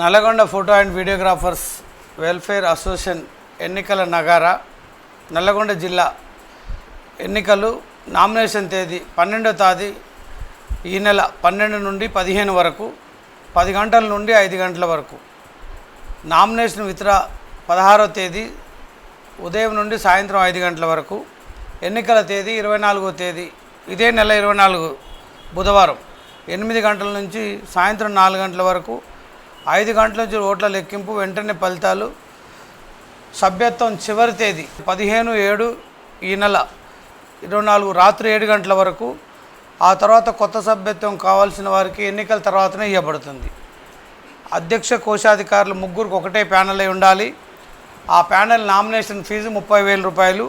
Nalgonda photo and videographers welfare association ఎన్నికల నగార నల్లగొండ జిల్లా ఎన్నికలు నామినేషన్ తేదీ పన్నెండో తేదీ ఈ నెల పన్నెండు నుండి పదిహేను వరకు పది గంటల నుండి ఐదు గంటల వరకు. నామినేషన్ విత్రా పదహారో తేదీ ఉదయం నుండి సాయంత్రం ఐదు గంటల వరకు. ఎన్నికల తేదీ ఇరవై నాలుగో తేదీ ఇదే నెల ఇరవై నాలుగు బుధవారం ఎనిమిది గంటల నుంచి సాయంత్రం నాలుగు గంటల వరకు. ఐదు గంటల నుంచి ఓట్ల లెక్కింపు వెంటనే ఫలితాలు. సభ్యత్వం చివరి తేదీ పదిహేను ఏడు ఈ నెల ఇరవై నాలుగు రాత్రి ఏడు గంటల వరకు. ఆ తర్వాత కొత్త సభ్యత్వం కావాల్సిన వారికి ఎన్నికల తర్వాతనే ఇవ్వబడుతుంది అధ్యక్ష కోశాధికారులు ముగ్గురికి ఒకటే ప్యానెల్ అయి ఉండాలి. ఆ ప్యానెల్ నామినేషన్ ఫీజు ముప్పై వేల రూపాయలు.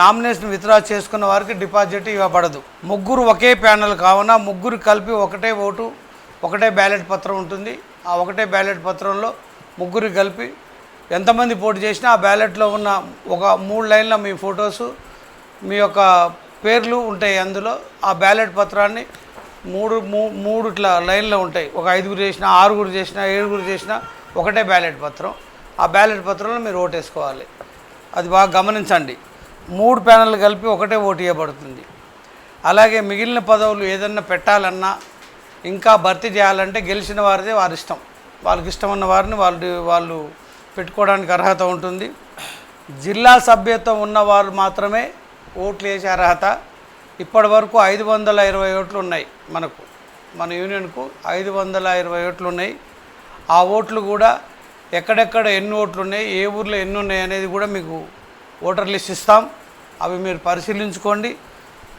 నామినేషన్ విత్డ్రా చేసుకున్న వారికి డిపాజిట్ ఇవ్వబడదు. ముగ్గురు ఒకే ప్యానెల్ కావున ముగ్గురు కలిపి ఒకటే ఓటు ఒకటే బ్యాలెట్ పత్రం ఉంటుంది. ఆ ఒకటే బ్యాలెట్ పత్రంలో ముగ్గురు కలిపి ఎంతమంది పోటీ చేసినా ఆ బ్యాలెట్లో ఉన్న ఒక మూడు లైన్ల మీ ఫొటోసు మీ యొక్క పేర్లు ఉంటాయి అందులో. ఆ బ్యాలెట్ పత్రాన్ని మూడు మూడు ఇట్లా లైన్లో ఉంటాయి. ఒక ఐదుగురు చేసిన ఆరుగురు చేసిన ఏడుగురు చేసిన ఒకటే బ్యాలెట్ పత్రం. ఆ బ్యాలెట్ పత్రంలో మీరు ఓటేసుకోవాలి అది బాగా గమనించండి. మూడు ప్యానెల్ కలిపి ఒకటే ఓటు ఇవ్వబడుతుంది. అలాగే మిగిలిన పదవులు ఏదన్నా పెట్టాలన్నా ఇంకా భర్తీ చేయాలంటే గెలిచిన వారిదే వారి ఇష్టం. వాళ్ళకి ఇష్టం ఉన్న వారిని వాళ్ళు వాళ్ళు పెట్టుకోవడానికి అర్హత ఉంటుంది. జిల్లా సభ్యత్వం ఉన్నవారు మాత్రమే ఓట్లు వేసే అర్హత. ఇప్పటి వరకు ఐదు వందల ఇరవై ఓట్లు ఉన్నాయి మనకు మన యూనియన్కు ఐదు వందల ఇరవై ఓట్లు ఉన్నాయి. ఆ ఓట్లు కూడా ఎక్కడెక్కడ ఎన్ని ఓట్లు ఉన్నాయి ఏ ఊర్లో ఎన్ని ఉన్నాయి అనేది కూడా మీకు ఓటర్ లిస్ట్ ఇస్తాం. అవి మీరు పరిశీలించుకోండి.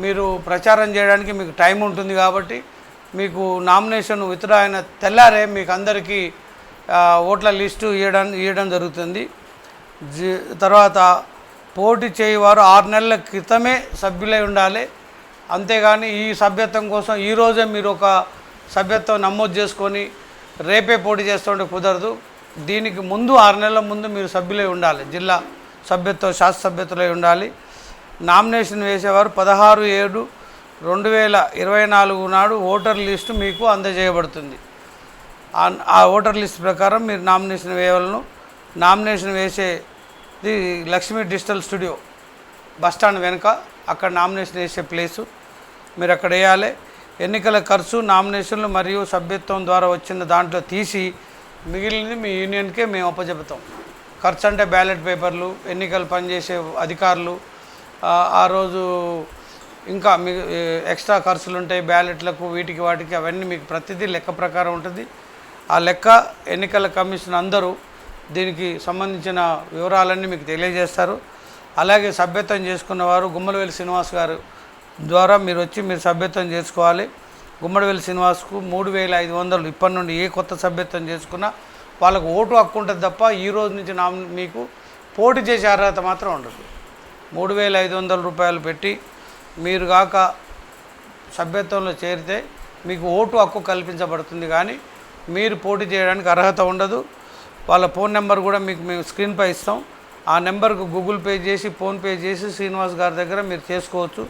మీరు ప్రచారం చేయడానికి మీకు టైం ఉంటుంది కాబట్టి మీకు నామినేషన్ విత్డ్రా అయిన తెల్లారే మీకు అందరికీ ఓట్ల లిస్టు ఇవ్వడం ఇవ్వడం జరుగుతుంది. తర్వాత పోటీ చేయవారు ఆరు నెలల క్రితమే సభ్యులై ఉండాలి. అంతేగాని ఈ సభ్యత్వం కోసం ఈరోజే మీరు ఒక సభ్యత్వం నమోదు చేసుకొని రేపే పోటీ చేస్తుంటే కుదరదు. దీనికి ముందు ఆరు నెలల ముందు మీరు సభ్యులై ఉండాలి. జిల్లా సభ్యత్వం శాస్త్ర సభ్యత్తులై ఉండాలి. నామినేషన్ వేసేవారు పదహారు ఏడు రెండు వేల ఇరవై నాలుగు నాడు ఓటర్ లిస్టు మీకు అందజేయబడుతుంది. ఆ- ఆ ఓటర్ లిస్ట్ ప్రకారం మీరు నామినేషన్ వేయవలను. నామినేషన్ వేసేది Lakshmi digital studio bus stand వెనుక. అక్కడ నామినేషన్ వేసే ప్లేసు మీరు అక్కడ వేయాలి. ఎన్నికల ఖర్చు నామినేషన్లు మరియు సభ్యత్వం ద్వారా వచ్చిన దాంట్లో తీసి మిగిలినది మీ యూనియన్కే మేము అప్పచెబుతాం. ఖర్చు అంటే బ్యాలెట్ పేపర్లు ఎన్నికలు పనిచేసే అధికారులు ఆ రోజు ఇంకా మీ ఎక్స్ట్రా ఖర్చులు ఉంటాయి బ్యాలెట్లకు వీటికి వాటికి అవన్నీ మీకు ప్రతిదీ లెక్క ప్రకారం ఉంటుంది. ఆ లెక్క ఎన్నికల కమిషన్ అందరూ దీనికి సంబంధించిన వివరాలన్నీ మీకు తెలియజేస్తారు. అలాగే సభ్యత్వం చేసుకున్నవారు గుమ్మడివేలి శ్రీనివాస్ గారు ద్వారా మీరు వచ్చి మీరు సభ్యత్వం చేసుకోవాలి. గుమ్మడివేలి శ్రీనివాస్కు మూడు వేల ఐదు వందలు ఇప్పటి నుండి ఏ కొత్త సభ్యత్వం చేసుకున్నా వాళ్ళకు ఓటు హక్కు ఉంటుంది తప్ప ఈ రోజు నుంచి నా మీకు పోటీ చేసే అర్హత మాత్రం ఉండదు. మూడు వేల ఐదు వందల రూపాయలు పెట్టి మీరు కాక సభ్యత్వంలో చేరితే మీకు ఓటు హక్కు కల్పించబడుతుంది కానీ మీరు పోటీ చేయడానికి అర్హత ఉండదు. వాళ్ళ ఫోన్ నెంబర్ కూడా మీకు మేము స్క్రీన్పై ఇస్తాం. ఆ నెంబర్కు గూగుల్ పే చేసి ఫోన్పే చేసి శ్రీనివాస్ గారి దగ్గర మీరు చేసుకోవచ్చు.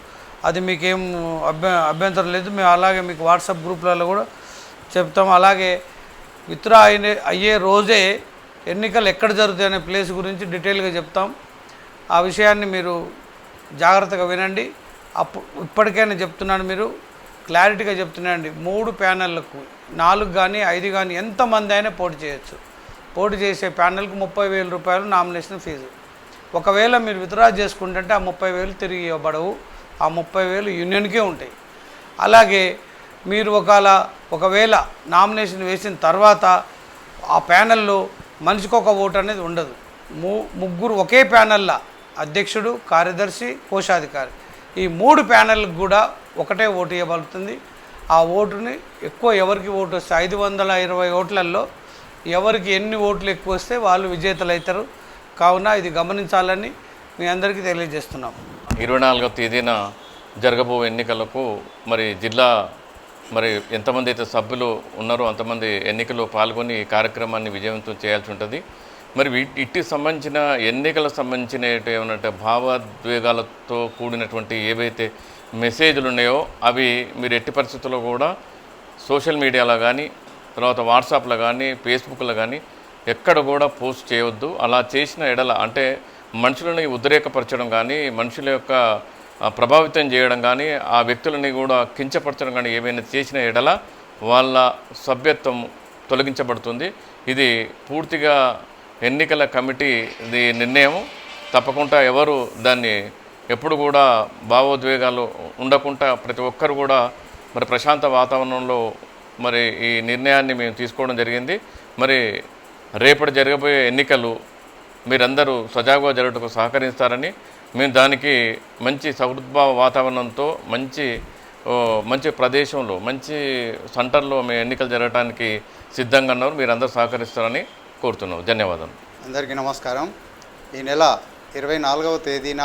అది మీకేం అభ్య అభ్యంతరం లేదు. మేము అలాగే మీకు వాట్సాప్ గ్రూప్లలో కూడా చెప్తాం. అలాగే విత్డ్రా అయిన అయ్యే రోజే ఎన్నికలు ఎక్కడ జరుగుతాయి అనే ప్లేస్ గురించి డీటెయిల్గా చెప్తాం. ఆ విషయాన్ని మీరు జాగ్రత్తగా వినండి. అప్పు ఇప్పటికైనా చెప్తున్నాను మీరు. క్లారిటీగా చెప్తున్నానండి మూడు ప్యానెళ్ళకు నాలుగు కానీ ఐదు కానీ ఎంతమంది అయినా పోటీ చేయొచ్చు. పోటీ చేసే ప్యానెల్కి ముప్పై వేల రూపాయలు నామినేషన్ ఫీజు. ఒకవేళ మీరు విత్డ్రా చేసుకుంటుంటే ఆ ముప్పై వేలు తిరిగి ఇవ్వబడవు. ఆ ముప్పై వేలు యూనియన్కే ఉంటాయి. అలాగే మీరు ఒకవేళ ఒకవేళ నామినేషన్ వేసిన తర్వాత ఆ ప్యానెల్లో మనిషికి ఒక ఓటు అనేది ఉండదు. ము ముగ్గురు ఒకే ప్యానెల్లా అధ్యక్షుడు కార్యదర్శి కోశాధికారి. ఈ మూడు ప్యానెల్కి కూడా ఒకటే ఓటు ఇవ్వబడుతుంది. ఆ ఓటుని ఎక్కువ ఎవరికి ఓటు వస్తే ఐదు వందల ఇరవై ఓట్లలో ఎవరికి ఎన్ని ఓట్లు ఎక్కువ వస్తే వాళ్ళు విజేతలు అవుతారు కావున ఇది గమనించాలని మీ అందరికీ తెలియజేస్తున్నాం. ఇరవై నాలుగవ తేదీన జరగబో ఎన్నికలకు మరి జిల్లా మరి ఎంతమంది అయితే సభ్యులు ఉన్నారో అంతమంది ఎన్నికల్లో పాల్గొని ఈ కార్యక్రమాన్ని విజయవంతం చేయాల్సి ఉంటుంది. మరి ఇట్టి సంబంధించిన ఎన్నికలకు సంబంధించిన ఏమంటే భావోద్వేగాలతో కూడినటువంటి ఏవైతే మెసేజ్లు ఉన్నాయో అవి మీరు ఎట్టి పరిస్థితుల్లో కూడా సోషల్ మీడియాలో కానీ తర్వాత వాట్సాప్లో కానీ ఫేస్బుక్లో కానీ ఎక్కడ కూడా పోస్ట్ చేయవద్దు. అలా చేసిన ఎడల అంటే మనుషులని ఉద్రేకపరచడం కానీ మనుషుల యొక్క ప్రభావితం చేయడం కానీ ఆ వ్యక్తులని కూడా కించపరచడం కానీ ఏమైనా చేసిన ఎడల వాళ్ళ సభ్యత్వం తొలగించబడుతుంది. ఇది పూర్తిగా ఎన్నికల కమిటీ ఇది నిర్ణయం తప్పకుండా ఎవరు దాన్ని ఎప్పుడు కూడా భావోద్వేగాలు ఉండకుండా ప్రతి ఒక్కరు కూడా మరి ప్రశాంత వాతావరణంలో మరి ఈ నిర్ణయాన్ని మేము తీసుకోవడం జరిగింది. మరి రేపటి జరగబోయే ఎన్నికలు మీరందరూ సజావుగా జరగటకు సహకరిస్తారని మేము దానికి మంచి సహృద్భావ వాతావరణంతో మంచి మంచి ప్రదేశంలో మంచి సెంటర్లో మేము ఎన్నికలు జరగడానికి సిద్ధంగా ఉన్నారు. మీరందరూ సహకరిస్తారని కోరుతున్నాం ధన్యవాదాలు. అందరికీ నమస్కారం. ఈ నెల ఇరవై నాలుగవ తేదీన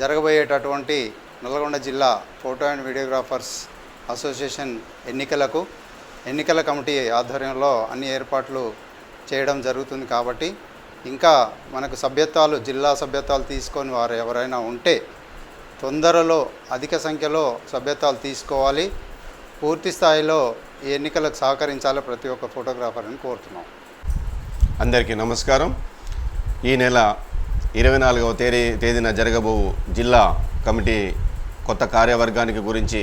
జరగబోయేటటువంటి నల్గొండ జిల్లా ఫోటో అండ్ వీడియోగ్రాఫర్స్ అసోసియేషన్ ఎన్నికలకు ఎన్నికల కమిటీ ఆధ్వర్యంలో అన్ని ఏర్పాట్లు చేయడం జరుగుతుంది కాబట్టి ఇంకా మనకు సభ్యత్వాలు జిల్లా సభ్యత్వాలు తీసుకొని వారు ఎవరైనా ఉంటే తొందరలో అధిక సంఖ్యలో సభ్యత్వాలు తీసుకోవాలి. పూర్తి స్థాయిలో ఈ ఎన్నికలకు సహకరించాలి ప్రతి ఒక్క ఫోటోగ్రాఫర్ని కోరుతున్నాం. అందరికీ నమస్కారం. ఈ నెల ఇరవై నాలుగవ తేదీ తేదీన జరగబోవు జిల్లా కమిటీ కొత్త కార్యవర్గానికి గురించి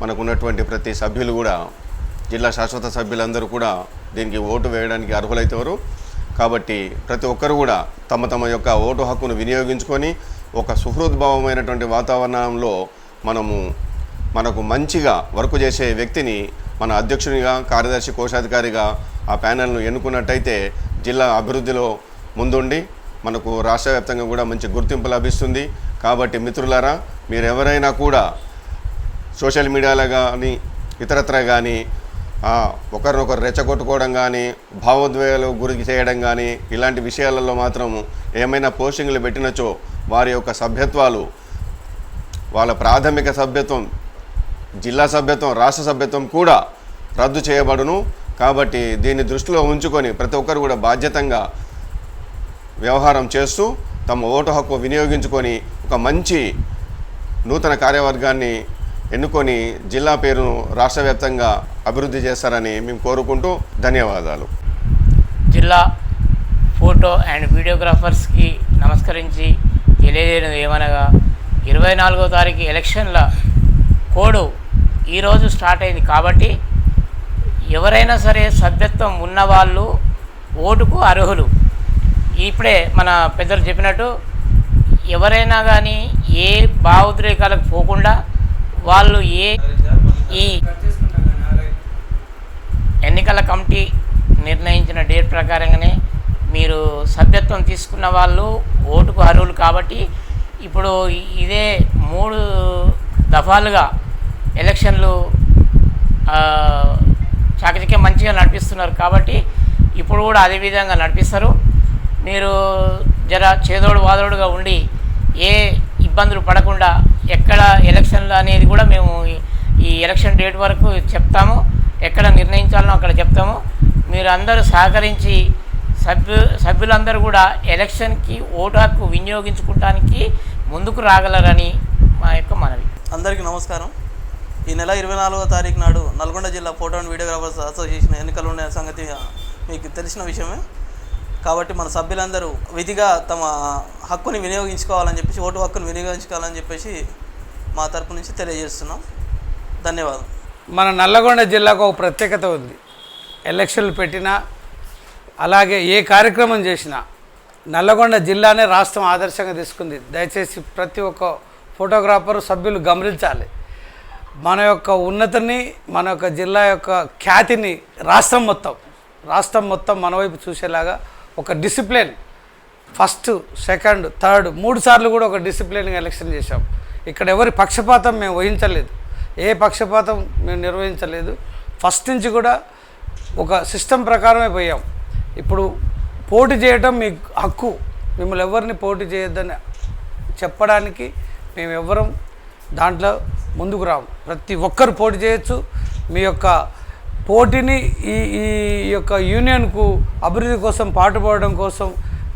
మనకున్నటువంటి ప్రతి సభ్యులు కూడా జిల్లా శాశ్వత సభ్యులందరూ కూడా దీనికి ఓటు వేయడానికి అర్హులైతేవారు. కాబట్టి ప్రతి ఒక్కరు కూడా తమ తమ యొక్క ఓటు హక్కును వినియోగించుకొని ఒక సుహృద్భావమైనటువంటి వాతావరణంలో మనము మనకు మంచిగా వర్క్ చేసే వ్యక్తిని మన అధ్యక్షునిగా కార్యదర్శి కోశాధికారిగా ఆ ప్యానెల్ను ఎన్నుకున్నట్టయితే జిల్లా అభివృద్ధిలో ముందుండి మనకు రాష్ట్ర వ్యాప్తంగా కూడా మంచి గుర్తింపు లభిస్తుంది. కాబట్టి మిత్రులారా మీరు ఎవరైనా కూడా సోషల్ మీడియాలో కానీ ఇతరత్ర కానీ ఒకరినొకరు రెచ్చగొట్టుకోవడం కానీ భావోద్వేగాలు గురి చేయడం కానీ ఇలాంటి విషయాలలో మాత్రం ఏమైనా పోస్టింగ్లు పెట్టినచో వారి యొక్క సభ్యత్వాలు వాళ్ళ ప్రాథమిక సభ్యత్వం జిల్లా సభ్యత్వం రాష్ట్ర సభ్యత్వం కూడా రద్దు చేయబడును. కాబట్టి దీన్ని దృష్టిలో ఉంచుకొని ప్రతి ఒక్కరు కూడా బాధ్యతంగా వ్యవహారం చేస్తూ తమ ఓటు హక్కు వినియోగించుకొని ఒక మంచి నూతన కార్యవర్గాన్ని ఎన్నుకొని జిల్లా పేరును రాష్ట్ర వ్యాప్తంగా అభివృద్ధి చేస్తారని మేము కోరుకుంటూ ధన్యవాదాలు. జిల్లా ఫోటో అండ్ వీడియోగ్రాఫర్స్కి నమస్కరించి తెలియజేయడం ఏమనగా ఇరవై నాలుగో తారీఖు ఎలక్షన్ల కోడ్ ఈరోజు స్టార్ట్ అయింది కాబట్టి ఎవరైనా సరే సభ్యత్వం ఉన్నవాళ్ళు ఓటుకు అర్హులు. ఇప్పుడే మన పెద్దలు చెప్పినట్టు ఎవరైనా కానీ ఏ భావోద్రేకాలకు పోకుండా వాళ్ళు ఏ ఈ ఎన్నికల కమిటీ నిర్ణయించిన డేట్ ప్రకారంగానే మీరు సభ్యత్వం తీసుకున్న వాళ్ళు ఓటుకు అర్హులు కాబట్టి ఇప్పుడు ఇదే మూడు దఫాలుగా ఎలక్షన్లు చాకచక్యం మంచిగా నడిపిస్తున్నారు కాబట్టి ఇప్పుడు కూడా అదే విధంగా నడిపిస్తారు. మీరు జర చేదోడు వాదోడుగా ఉండి ఏ ఇబ్బందులు పడకుండా ఎక్కడ ఎలక్షన్లు అనేది కూడా మేము ఈ- ఎలక్షన్ డేట్ వరకు చెప్తాము. ఎక్కడ నిర్ణయించాలనో అక్కడ చెప్తాము. మీరు అందరూ సహకరించి సభ్యు సభ్యులందరూ కూడా ఎలక్షన్కి ఓటు హక్కు వినియోగించుకోవడానికి ముందుకు రాగలరని మా యొక్క మనవి. అందరికీ నమస్కారం. ఈ నెల ఇరవై నాలుగో తారీఖు నాడు నల్గొండ జిల్లా ఫోటో అండ్ వీడియోగ్రాఫర్స్ అసోసియేషన్ ఎన్నికలు ఉన్న సంగతి మీకు తెలిసిన విషయమే. కాబట్టి మన సభ్యులందరూ విధిగా తమ హక్కుని వినియోగించుకోవాలని చెప్పేసి ఓటు హక్కుని వినియోగించుకోవాలని చెప్పేసి మా తరపు నుంచి తెలియజేస్తున్నాం. ధన్యవాదం. మన నల్లగొండ జిల్లాకు ఒక ప్రత్యేకత ఉంది. ఎలక్షన్లు పెట్టినా అలాగే ఏ కార్యక్రమం చేసినా నల్లగొండ జిల్లానే రాష్ట్రం ఆదర్శంగా తీసుకుంది. దయచేసి ప్రతి ఒక్క ఫోటోగ్రాఫరు సభ్యులు గమనించాలి. మన యొక్క ఉన్నతిని మన యొక్క జిల్లా యొక్క ఖ్యాతిని రాష్ట్రం మొత్తం రాష్ట్రం మొత్తం మన వైపు చూసేలాగా ఒక డిసిప్లిన్ ఫస్ట్ సెకండ్ థర్డ్ మూడు సార్లు కూడా ఒక డిసిప్లిన్గా ఎలక్షన్ చేశాం. ఇక్కడ ఎవరి పక్షపాతం మేము వహించలేదు. ఏ పక్షపాతం మేము నిర్వహించలేదు. ఫస్ట్ నుంచి కూడా ఒక సిస్టమ్ ప్రకారమే పోయాం. ఇప్పుడు పోటీ చేయటం మీ హక్కు. మిమ్మల్ని ఎవరిని పోటీ చేయొద్దని చెప్పడానికి మేము ఎవ్వరం దాంట్లో ముందుకు రావు. ప్రతి ఒక్కరు పోటీ చేయొచ్చు. మీ యొక్క పోటీని ఈ ఈ యొక్క యూనియన్కు అభివృద్ధి కోసం పాటుపడడం కోసం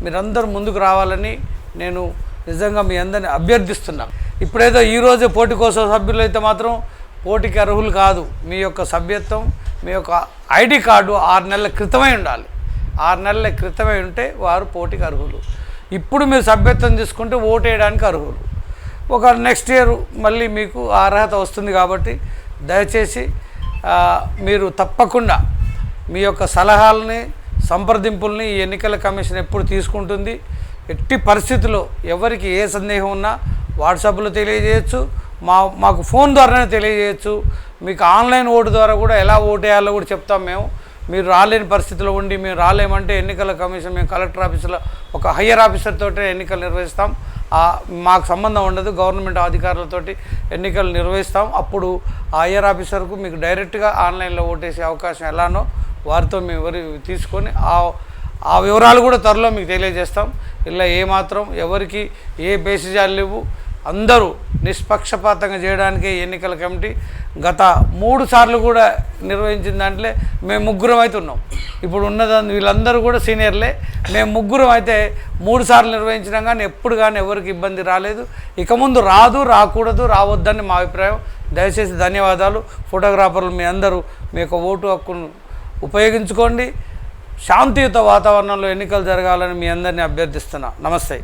మీరందరూ ముందుకు రావాలని నేను నిజంగా మీ అందరిని అభ్యర్థిస్తున్నాను ఇప్పుడేదో ఈరోజు పోటీ కోసం సభ్యులు అయితే మాత్రం పోటీకి అర్హులు కాదు. మీ యొక్క సభ్యత్వం మీ యొక్క ఐడి కార్డు ఆరు నెలల క్రితమై ఉండాలి. ఆరు నెలల క్రితమై ఉంటే వారు పోటీకి అర్హులు. ఇప్పుడు మీరు సభ్యత్వం తీసుకుంటే ఓటు వేయడానికి అర్హులు. ఒక నెక్స్ట్ ఇయర్ మళ్ళీ మీకు ఆ అర్హత వస్తుంది కాబట్టి దయచేసి మీరు తప్పకుండా మీ యొక్క సలహాలని సంప్రదింపుల్ని ఈ ఎన్నికల కమిషన్ ఎప్పుడు తీసుకుంటుంది ఎట్టి పరిస్థితుల్లో ఎవరికి ఏ సందేహం ఉన్నా వాట్సాప్లో తెలియజేయచ్చు మా మాకు ఫోన్ ద్వారానే తెలియజేయచ్చు మీకు ఆన్లైన్ ఓటు ద్వారా కూడా ఎలా ఓటేయాలో కూడా చెప్తాం మేము. మీరు రాలేని పరిస్థితిలో ఉండి మేము రాలేమంటే ఎన్నికల కమిషన్ మేము కలెక్టర్ ఆఫీసులో ఒక హయ్యర్ ఆఫీసర్ తోటే ఎన్నికలు నిర్వహిస్తాం. మాకు సంబంధం ఉండదు. గవర్నమెంట్ అధికారులతోటి ఎన్నికలు నిర్వహిస్తాం. అప్పుడు ఆ ఆఫీసర్కు మీకు డైరెక్ట్గా ఆన్లైన్లో ఓటేసే అవకాశం ఎలానో వారితో మేము ఎవరి తీసుకొని ఆ ఆ వివరాలు కూడా త్వరలో మీకు తెలియజేస్తాం. ఇలా ఏమాత్రం ఎవరికి ఏ బేసిజాలు లేవు. అందరూ నిష్పక్షపాతంగా చేయడానికి ఎన్నికల కమిటీ గత మూడు సార్లు కూడా నిర్వహించిన దాంట్లో మేము ముగ్గురం అయితే ఉన్నాం. ఇప్పుడు ఉన్నదాన్ని వీళ్ళందరూ కూడా సీనియర్లే. మేము ముగ్గురం అయితే మూడు సార్లు నిర్వహించినాం కానీ ఎప్పుడు కానీ ఎవరికి ఇబ్బంది రాలేదు. ఇక ముందు రాదు రాకూడదు రావద్దని మా అభిప్రాయం. దయచేసి ధన్యవాదాలు. ఫోటోగ్రాఫర్లు మీ అందరూ మీ యొక్క ఓటు హక్కును ఉపయోగించుకోండి. శాంతియుత వాతావరణంలో ఎన్నికలు జరగాలని మీ అందరినీ అభ్యర్థిస్తున్నా. నమస్తే.